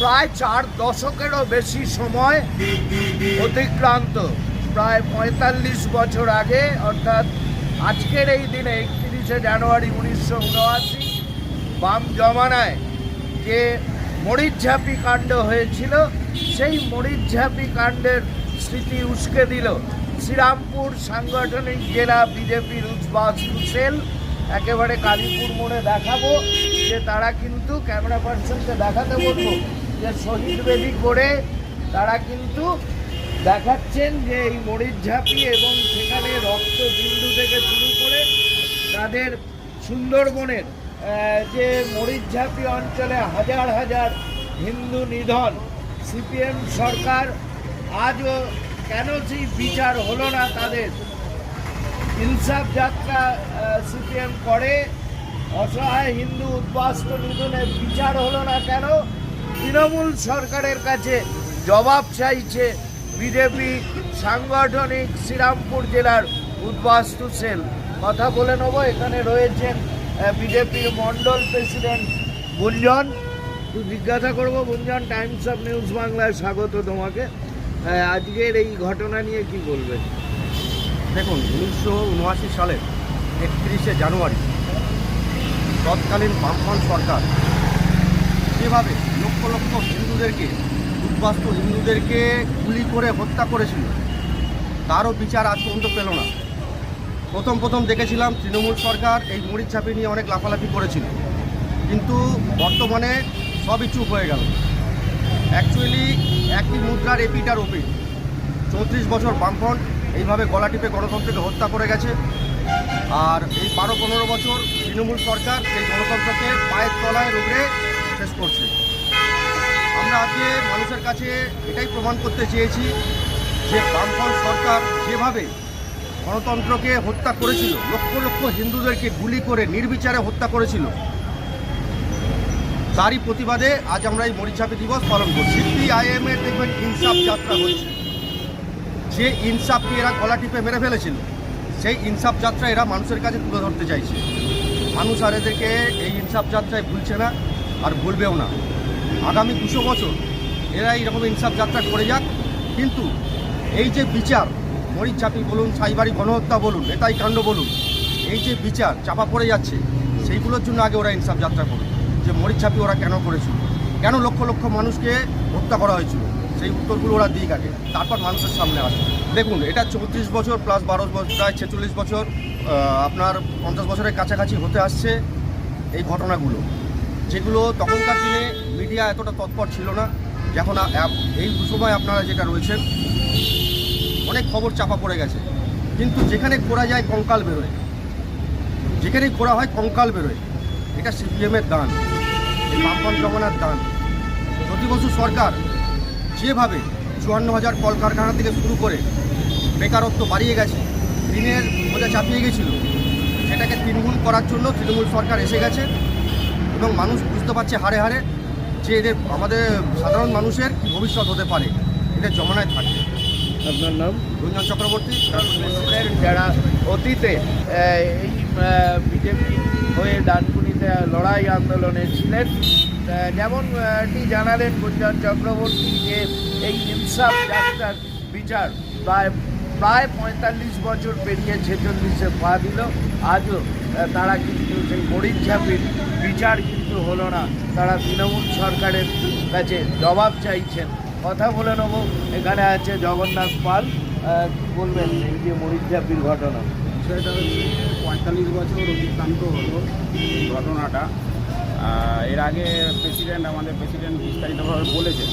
প্রায় চার দশকেরও বেশি সময় অতিক্রান্ত। প্রায় পঁয়তাল্লিশ বছর আগে, অর্থাৎ আজকের এই দিনে, একত্রিশে জানুয়ারি উনিশশো উনআশি, বাম জমানায় যে মরিচঝাপি কাণ্ড হয়েছিল, সেই মরিচঝাপি কাণ্ডের স্মৃতি উস্কে দিল। শ্রীরামপুর সাংগঠনিক জেলা বিজেপির উদ্বাস্তু সেল, একেবারে কালীপুর মোড়ে দেখাবো, যে তারা কিন্তু ক্যামেরা পার্সনকে দেখাতে বলব। যে শহীদ বেদি করে তারা কিন্তু দেখাচ্ছেন যে এই মরিচ ঝাঁপি এবং সেখানে রক্ত বিন্দু থেকে শুরু করে তাদের সুন্দরবনের যে মরিচঝাপি অঞ্চলে হাজার হাজার হিন্দু নিধন, সিপিএম সরকার আজও কেন সেই বিচার হলো না তাদের? ইনসাফ যাত্রা সিপিএম করে, অসহায় হিন্দু উদ্বাস্ত নিধনের বিচার হলো না কেন? তৃণমূল সরকারের কাছে জবাব চাইছে বিজেপি সাংগঠনিক শ্রীরামপুর জেলার উদ্বাস্তু সেল কথা বলে নেব, এখানে রয়েছেন বিজেপির মন্ডল প্রেসিডেন্ট গুঞ্জন। জিজ্ঞাসা করব, গুঞ্জন, টাইমস অফ নিউজ বাংলায় স্বাগত তোমাকে। আজকের এই ঘটনা নিয়ে কি বলবেন দেখুন, উনিশশো উনআশি সালের একত্রিশে জানুয়ারি তৎকালীন বামফ্রন্ট সরকার যেভাবে লক্ষ হিন্দুদেরকে, উদ্বাস্ত হিন্দুদেরকে গুলি করে হত্যা করেছিল। তারও বিচার আজ পর্যন্ত পেল না। প্রথম প্রথম দেখেছিলাম তৃণমূল সরকার এই মরিচ চাপি নিয়ে অনেক লাফালাফি করেছিল। কিন্তু বর্তমানে সবই চুপ হয়ে গেল। অ্যাকচুয়ালি একই মুদ্রার এপিটার ওপি চৌত্রিশ বছর বামফ্রন্ট এইভাবে গলা টিপে গণতন্ত্রকে হত্যা করে গেছে। আর এই বারো পনেরো বছর তৃণমূল সরকার সেই গণতন্ত্রকে পায়ের তলায় রুগড়ে শেষ করছে। আমরা আজকে মানুষের কাছে এটাই প্রমাণ করতে চেয়েছি যে বামফ্রন্ট সরকার যেভাবে গণতন্ত্রকে হত্যা করেছিল, লক্ষ লক্ষ হিন্দুদেরকে গুলি করে নির্বিচারে হত্যা করেছিল, তারই প্রতিবাদে আজ আমরা এই মরিচাপি দিবস পালন করছি। সিপিআইএম এর দেখবেন ইনসাফ যাত্রা হচ্ছে। যে ইনসাফকে এরা গলা টিপে মেরে ফেলেছিল, সেই ইনসাফ যাত্রা এরা মানুষের কাছে তুলে ধরতে চাইছে। মানুষ আর এদেরকে এই ইনসাফ যাত্রায় ভুলছে না আর ভুলবেও না। আগামী দুশো বছর এরা এইরকম ইনসাফ যাত্রা করে যাক। কিন্তু এই যে বিচার, মরিচ চাপি বলুন সাইবারি গণহত্যা বলুন নেতাই কাণ্ড বলুন, এই যে বিচার চাপা পড়ে যাচ্ছে, সেইগুলোর জন্য আগে ওরা ইনসাফ যাত্রা করুন যে মরিচ চাপি ওরা কেন করেছিল? কেন লক্ষ লক্ষ মানুষকে হত্যা করা হয়েছিল? সেই উত্তরগুলো ওরা দিক আগে, তারপর মানুষের সামনে আসে দেখুন, এটা চৌত্রিশ বছর প্লাস বারো বছর, প্রায় ছেচল্লিশ বছর আপনার পঞ্চাশ বছরের কাছাকাছি হতে আসছে এই ঘটনাগুলো। যেগুলো তখনকার দিনে মিডিয়া এতটা তৎপর ছিল না, যখন এই সময় আপনারা যেটা রয়েছেন, অনেক খবর চাপা পড়ে গেছে। কিন্তু যেখানে করা যায় কঙ্কাল বেরোয়। যেখানেই করা হয় কঙ্কাল বেরোয়। এটা সিপিএমের দান এই বামপন্থ জমানার দান। জ্যোতি বসু সরকার যেভাবে চুয়ান্ন হাজার কলকারখানা থেকে শুরু করে বেকারত্ব বাড়িয়ে গেছে, ঋণের বোঝা চাপিয়ে গেছিল, সেটাকে তিনগুণ করার জন্য তৃণমূল সরকার এসে গেছে। এবং মানুষ বুঝতে পারছে হারে হারে যে এদের আমাদের সাধারণ মানুষের কি ভবিষ্যৎ হতে পারে। এদের জমানায় থাকবে। আপনার নাম? রঞ্জন চক্রবর্তী। যারা অতীতে এই বিজেপি হয়ে ডানকুনিতে লড়াই আন্দোলনে ছিলেন যেমন টি জানালেন গুঞ্জন চক্রবর্তী যে এই ইনসাফ যাত্রার বিচার প্রায় প্রায় পঁয়তাল্লিশ বছর পেরিয়ে ছেচল্লিশে পা দিল। আজও তারা কিন্তু সেই মরিচঝাপির বিচার কিন্তু হলো না। তারা তৃণমূল সরকারের কাছে জবাব চাইছেন। কথা বলে নেব। এখানে আছে জগন্নাথ পাল বলবেন এই যে মরিচঝাপির ঘটনা। বিষয়টা হচ্ছে পঁয়তাল্লিশ বছর অতিক্রান্ত হলো এই ঘটনাটা। এর আগে প্রেসিডেন্ট আমাদের প্রেসিডেন্ট বিস্তারিতভাবে বলেছেন।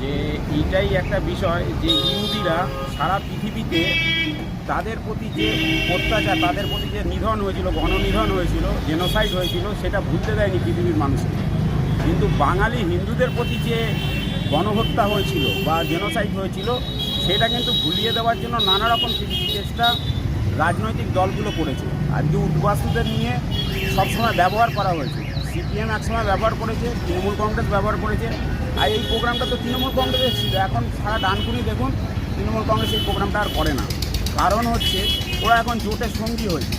যে এইটাই একটা বিষয় যে ইহুদিরা সারা পৃথিবীতে তাদের প্রতি যে অত্যাচার, তাদের প্রতি যে নিধন হয়েছিল, গণনিধন হয়েছিল জেনোসাইড হয়েছিল, সেটা ভুলতে দেয়নি পৃথিবীর মানুষকে কিন্তু বাঙালি হিন্দুদের প্রতি যে গণহত্যা হয়েছিল বা জেনোসাইড হয়েছিল, সেটা কিন্তু ভুলিয়ে দেওয়ার জন্য নানা রকম চেষ্টা রাজনৈতিক দলগুলো করেছে। আজকে উদ্বাস্তুদের নিয়ে সবসময় ব্যবহার করা হয়েছে। সিপিএম একসময় ব্যবহার করেছে, তৃণমূল কংগ্রেস ব্যবহার করেছে আর এই প্রোগ্রামটা তো তৃণমূল কংগ্রেসের ছিল এখন সারা ডানকুনি দেখুন, তৃণমূল কংগ্রেস এই প্রোগ্রামটা আর করে না। কারণ হচ্ছে, ওরা এখন জোটের সঙ্গী হয়েছে।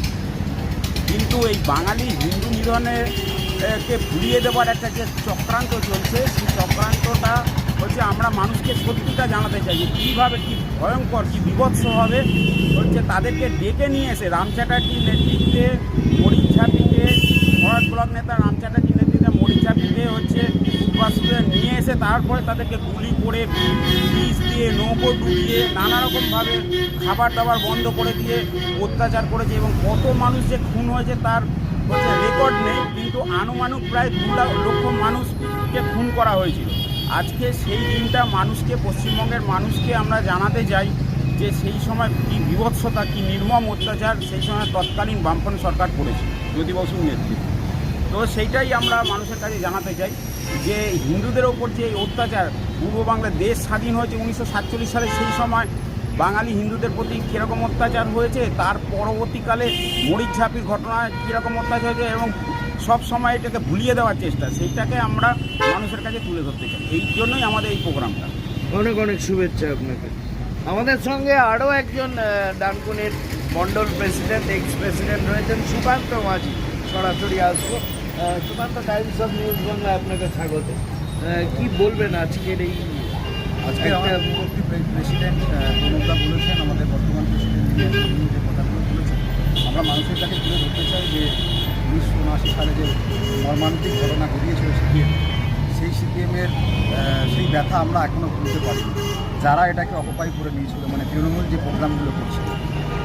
কিন্তু এই বাঙালি হিন্দু নিধনের কে ভুলিয়ে দেওয়ার একটা যে চক্রান্ত চলছে, সেই চক্রান্তটা হচ্ছে আমরা মানুষকে সত্যিটা জানাতে চাই যে কীভাবে কী ভয়ঙ্কর, কী বিভৎসভাবে হচ্ছে তাদেরকে ডেকে নিয়ে এসে রাম চ্যাটার্জির নেতৃত্বে মরিচ ঝাঁপিকে ভরাট ব্লক নেতা রাম চ্যাটার্জির ঝাঁপিকে হচ্ছে। উদ্বাস্তুদের নিয়ে এসে তারপরে তাদেরকে গুলি করে, বিষ দিয়ে, নৌকো ডুবিয়ে নানা রকমভাবে খাবার দাবার বন্ধ করে দিয়ে অত্যাচার করেছে এবং কত মানুষ যে খুন হয়েছে তার হচ্ছে রেকর্ড নেই, কিন্তু আনুমানুক প্রায় দু লক্ষ মানুষকে খুন করা হয়েছিল আজকে সেই দিনটা মানুষকে, পশ্চিমবঙ্গের মানুষকে আমরা জানাতে চাই যে সেই সময় কী বিভৎসতা, কী নির্মম অত্যাচার, সেই সময় তৎকালীন বামপন্থী সরকার করেছে। জ্যোতি বসুর নেতৃত্বে তো সেইটাই আমরা মানুষের কাছে জানাতে চাই যে হিন্দুদের ওপর যে অত্যাচার, পূর্ব বাংলার দেশ স্বাধীন হয়েছে উনিশশো সাতচল্লিশ সালে, সেই সময় বাঙালি হিন্দুদের প্রতি কীরকম অত্যাচার হয়েছে, তার পরবর্তীকালে মরিচ ঝাঁপির ঘটনায় কীরকম অত্যাচার হয়েছে এবং সব সময় এটাকে ভুলিয়ে দেওয়ার চেষ্টা, সেইটাকে আমরা মানুষের কাছে তুলে ধরতে চাই। এই জন্যই আমাদের এই প্রোগ্রামটা। অনেক অনেক শুভেচ্ছা আপনাকে। আমাদের সঙ্গে আরও একজন ডানকুনির মন্ডল প্রেসিডেন্ট এক্স প্রেসিডেন্ট রয়েছেন, সুকান্ত মাঝি। সরাসরি আসব। Sukanta Times of News Bangla আপনাকে স্বাগত। কি বলবেন আজকের এই আজকে আমাদের পূর্ববর্তী প্রেসিডেন্ট প্রণবদা বলেছেন আমাদের বর্তমান প্রেসিডেন্ট যে কথাগুলো বলেছেন। আমরা মানুষের কাছে তুলে ধরতে চাই যে উনিশশো উনআশি সালে যে মর্মান্তিক ঘটনা ঘটিয়েছিল সিপিএম সেই সিপিএমের সেই ব্যথা আমরা এখনও ভুলতে পারিনি। যারা এটাকে অকুপাই করে নিয়েছিল মানে তৃণমূল যে প্রোগ্রামগুলো করছিল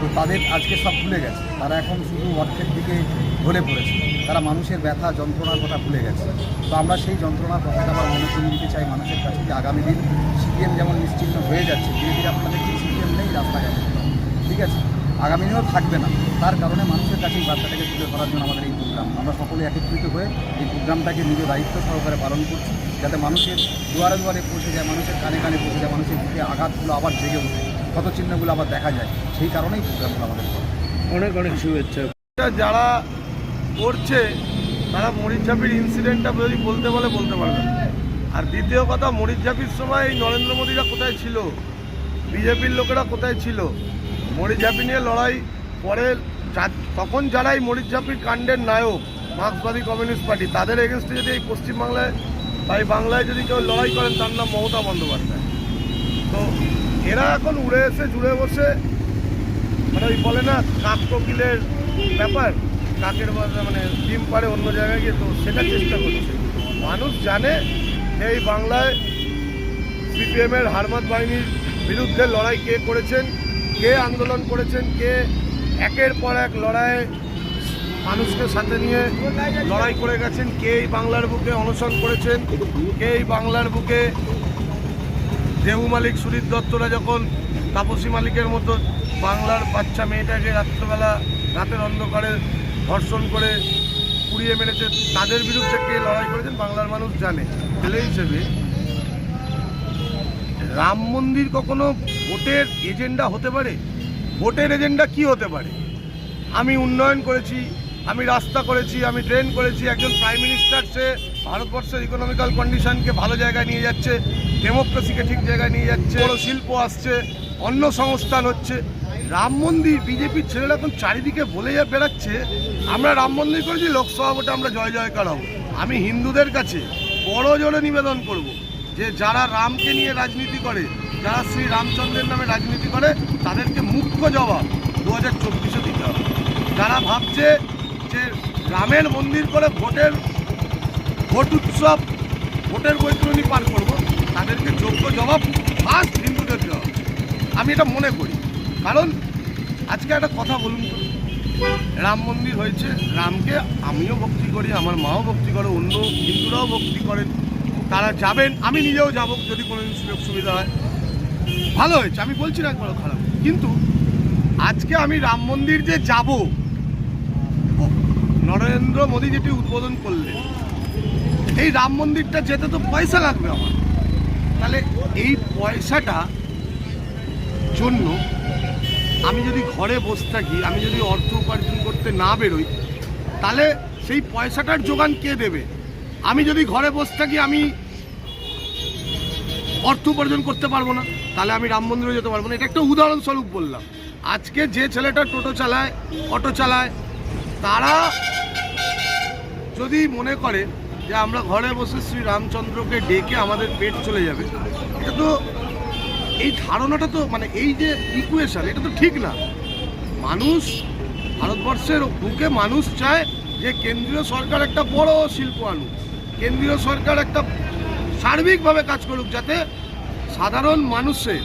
তো তাদের আজকে সব ভুলে গেছে। তারা এখন শুধু অর্থের দিকে ঢলে পড়েছে। তারা মানুষের ব্যথা যন্ত্রণার কথা ভুলে গেছে। তো আমরা সেই যন্ত্রণার কথাটা আবার মনে করিয়ে দিতে চাই মানুষের কাছে যে আগামী দিন। সিপিএম যেমন নিশ্চিহ্ন হয়ে যাচ্ছে ধীরে ধীরে আপনাদের যে সিপিএম নেই রাস্তাঘাটে। ঠিক আছে? আগামী দিনেও থাকবে না। তার কারণে মানুষের কাছে এই বার্তাটাকে তুলে ধরার জন্য আমাদের এই প্রোগ্রাম আমরা সকলে একত্রিত হয়ে এই প্রোগ্রামটাকে নিজের দায়িত্ব সহকারে পালন করছি যাতে মানুষের দুয়ারে দুয়ারে পৌঁছে যায় মানুষের কানে কানে পৌঁছে যায় মানুষের বুকে আঘাতগুলো আবার জেগে ওঠে ক্ষতচিহ্নগুলো আবার দেখা যায়। সেই কারণেই প্রোগ্রামগুলো আমাদের অনেক অনেক শুভেচ্ছা। যারা করছে, তারা মরিচঝাপির ইনসিডেন্টটা যদি বলতে বলে, বলতে পারবে। আর দ্বিতীয় কথা মরিচঝাপির সময় এই নরেন্দ্র মোদীরা কোথায় ছিল? বিজেপির লোকেরা কোথায় ছিল? মরিচঝাপি নিয়ে লড়াই পরে তখন যারাই এই মরিচঝাপির কাণ্ডের নায়ক, মার্ক্সবাদী কমিউনিস্ট পার্টি, তাদের এগেনস্টে যদি এই পশ্চিমবাংলায় বা এই বাংলায় যদি কেউ লড়াই করেন, তার নাম মমতা বন্দ্যোপাধ্যায়। তো এরা এখন উড়ে এসে, জুড়ে বসে মানে ওই বলে না, কাক কোকিলের ব্যাপার। কাকের বাসা মানে ডিম পারে অন্য জায়গায় গিয়ে তো সেটা চেষ্টা করছে। মানুষ জানে যে এই বাংলায় সিপিএমের হারমাত বাহিনীর বিরুদ্ধে লড়াই কে করেছেন, কে আন্দোলন করেছেন, কে একের পর এক লড়াই মানুষকে সাথে নিয়ে লড়াই করে গেছেন, কে এই বাংলার বুকে অনশন করেছেন, কে এই বাংলার বুকে দেবু মালিক সুদীপ দত্তরা যখন তাপসী মালিকের মতো বাংলার বাচ্চা মেয়েটাকে রাত্রেবেলা রাতের অন্ধকারে ধর্ষণ করে পুড়িয়ে মেরেছে, তাদের বিরুদ্ধে কে লড়াই করেছেন বাংলার মানুষ জানে। ছেলে হিসেবে রাম মন্দির কখনো ভোটের এজেন্ডা হতে পারে? ভোটের এজেন্ডা কি হতে পারে? আমি উন্নয়ন করেছি, আমি রাস্তা করেছি, আমি ট্রেন করেছি, একজন প্রাইম মিনিস্টার সে ভারতবর্ষের ইকোনমিক্যাল কন্ডিশনকে ভালো জায়গায় নিয়ে যাচ্ছে ডেমোক্রেসিকে ঠিক জায়গায় নিয়ে যাচ্ছে, বড় শিল্প আসছে, অন্য সংস্থান হচ্ছে রাম মন্দির, বিজেপির ছেলেরা এখন চারিদিকে বলে যা বেড়াচ্ছে, আমরা রাম মন্দির করেছি, লোকসভা ভোটে আমরা জয় জয়কার হব। আমি হিন্দুদের কাছে বড় জোরে নিবেদন করব যে যারা রামকে নিয়ে রাজনীতি করে, যারা শ্রী রামচন্দ্রের নামে রাজনীতি করে, তাদেরকে মুখ্য জবাব দু হাজার চব্বিশে দিতে হবে। যারা ভাবছে যে রামের মন্দির করে ভোটের, ভোট উৎসব, ভোটের বৈতরণী পার করব, তাদেরকে যোগ্য জবাব ফার্স্ট হিন্দুদের দেওয়া আমি এটা মনে করি। কারণ আজকে একটা কথা বলুন তো। রাম মন্দির হয়েছে, রামকে আমিও ভক্তি করি, আমার মাও ভক্তি করে, অন্য হিন্দুরাও ভক্তি করেন, তারা যাবেন, আমি নিজেও যাব, যদি কোনো সুযোগ সুবিধা হয়। ভালো হয়েছে, আমি বলছি না একবারও খারাপ, কিন্তু আজকে আমি রাম মন্দির যে যাব, নরেন্দ্র মোদী যেটি উদ্বোধন করলেন, এই রাম মন্দিরটা যেতে তো পয়সা লাগবে আমার। তাহলে এই পয়সাটা জন্য আমি যদি ঘরে বসে থাকি, আমি যদি অর্থ উপার্জন করতে না বেরোই, তাহলে সেই পয়সাটার যোগান কে দেবে? আমি যদি ঘরে বসে থাকি, আমি অর্থ উপার্জন করতে পারব না, তাহলে আমি রাম মন্দিরে যেতে পারব না। এটা একটা উদাহরণস্বরূপ বললাম। আজকে যে ছেলেটা টোটো চালায়, অটো চালায়, তারা যদি মনে করে যে আমরা ঘরে বসে শ্রী রামচন্দ্রকে ডেকে আমাদের পেট চলে যাবে, এটা তো এই ধারণাটা তো মানে এই যে ইকুয়েশন এটা তো ঠিক না। মানুষ, ভারতবর্ষের বুকে মানুষ চায় যে কেন্দ্রীয় সরকার একটা বড় শিল্প আনুক। কেন্দ্রীয় সরকার একটা সার্বিকভাবে কাজ করুক যাতে সাধারণ মানুষের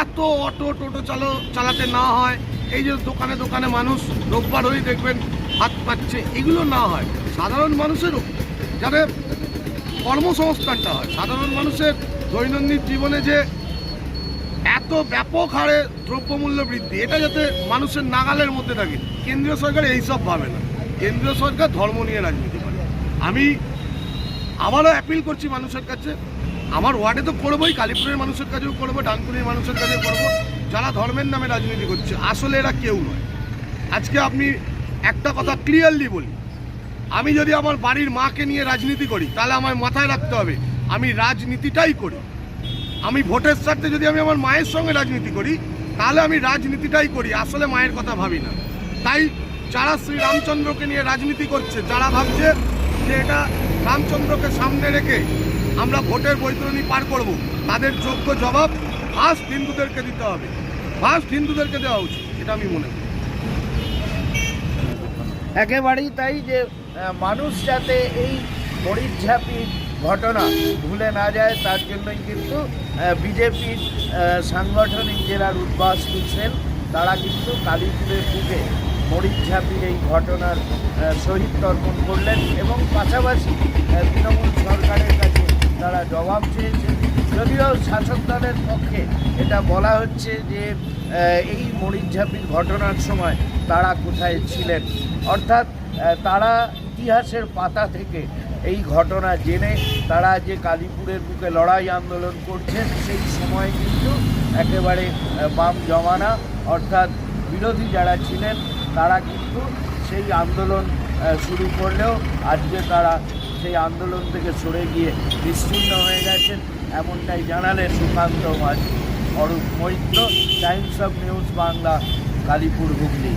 এত অটো টোটো চালো, চালাতে না হয়। এই যে দোকানে দোকানে মানুষ রোববার হয়ে দেখবেন হাত পাচ্ছে, এগুলো না হয়। সাধারণ মানুষেরও যাতে কর্মসংস্থানটা হয়, সাধারণ মানুষের দৈনন্দিন জীবনে যে এত ব্যাপক হারে দ্রব্যমূল্য বৃদ্ধি, এটা যাতে মানুষের নাগালের মধ্যে থাকে, কেন্দ্রীয় সরকার এইসব ভাবে না। কেন্দ্রীয় সরকার ধর্ম নিয়ে রাজনীতি করে। আমি আবারও অ্যাপিল করছি মানুষের কাছে, আমার ওয়ার্ডে তো করবোই, কালীপুরের মানুষের কাছেও করব, ডানকুনির মানুষের কাছেও করব, যারা ধর্মের নামে রাজনীতি করছে, আসলে এরা কেউ নয়। আজকে আপনি একটা কথা ক্লিয়ারলি বলি, আমি যদি আমার বাড়ির মাকে নিয়ে রাজনীতি করি, তাহলে আমার মাথায় রাখতে হবে, আমি রাজনীতিটাই করি। আমি ভোটের স্বার্থে যদি আমি আমার মায়ের সঙ্গে রাজনীতি করি, তাহলে আমি রাজনীতিটাই করি। আসলে মায়ের কথা ভাবি না। তাই যারা শ্রী রামচন্দ্রকে নিয়ে রাজনীতি করছে, যারা ভাবছে যে এটা রামচন্দ্রকে সামনে রেখে আমরা ভোটের বৈতরণী পার করব, তাদের যোগ্য জবাব ফার্স্ট হিন্দুদেরকে দিতে হবে। ফার্স্ট হিন্দুদেরকে দেওয়া উচিত এটা আমি মনে করি। একেবারেই তাই যে মানুষ যাতে এই মরিচঝাপি ঘটনা ভুলে না যায়, তার জন্যই কিন্তু বিজেপির সাংগঠনিক জেলার উদ্বাস্তু সেল তারা কিন্তু কালীপুরের বুকে মরিচঝাপির এই ঘটনার শহীদ তর্পণ করলেন এবং পাশাপাশি তৃণমূল সরকারের কাছে তারা জবাব চেয়েছেন। যদিও শাসক দলের পক্ষে এটা বলা হচ্ছে যে এই মরিচঝাপির ঘটনার সময় তারা কোথায় ছিলেন? অর্থাৎ তারা ইতিহাসের পাতা থেকে এই ঘটনা জেনে তারা যে কালীপুরের বুকে লড়াই আন্দোলন করছেন, সেই সময় কিন্তু একেবারে বাম জমানা, অর্থাৎ বিরোধী যারা ছিলেন, তারা কিন্তু সেই আন্দোলন শুরু করলেও আজকে তারা সেই আন্দোলন থেকে সরে গিয়ে বিচ্ছিন্ন হয়ে গেছেন। এমনটাই জানালেন Sukanta Majhi, Arup Maitra, Times of News Bangla, Kalipur Hooghly.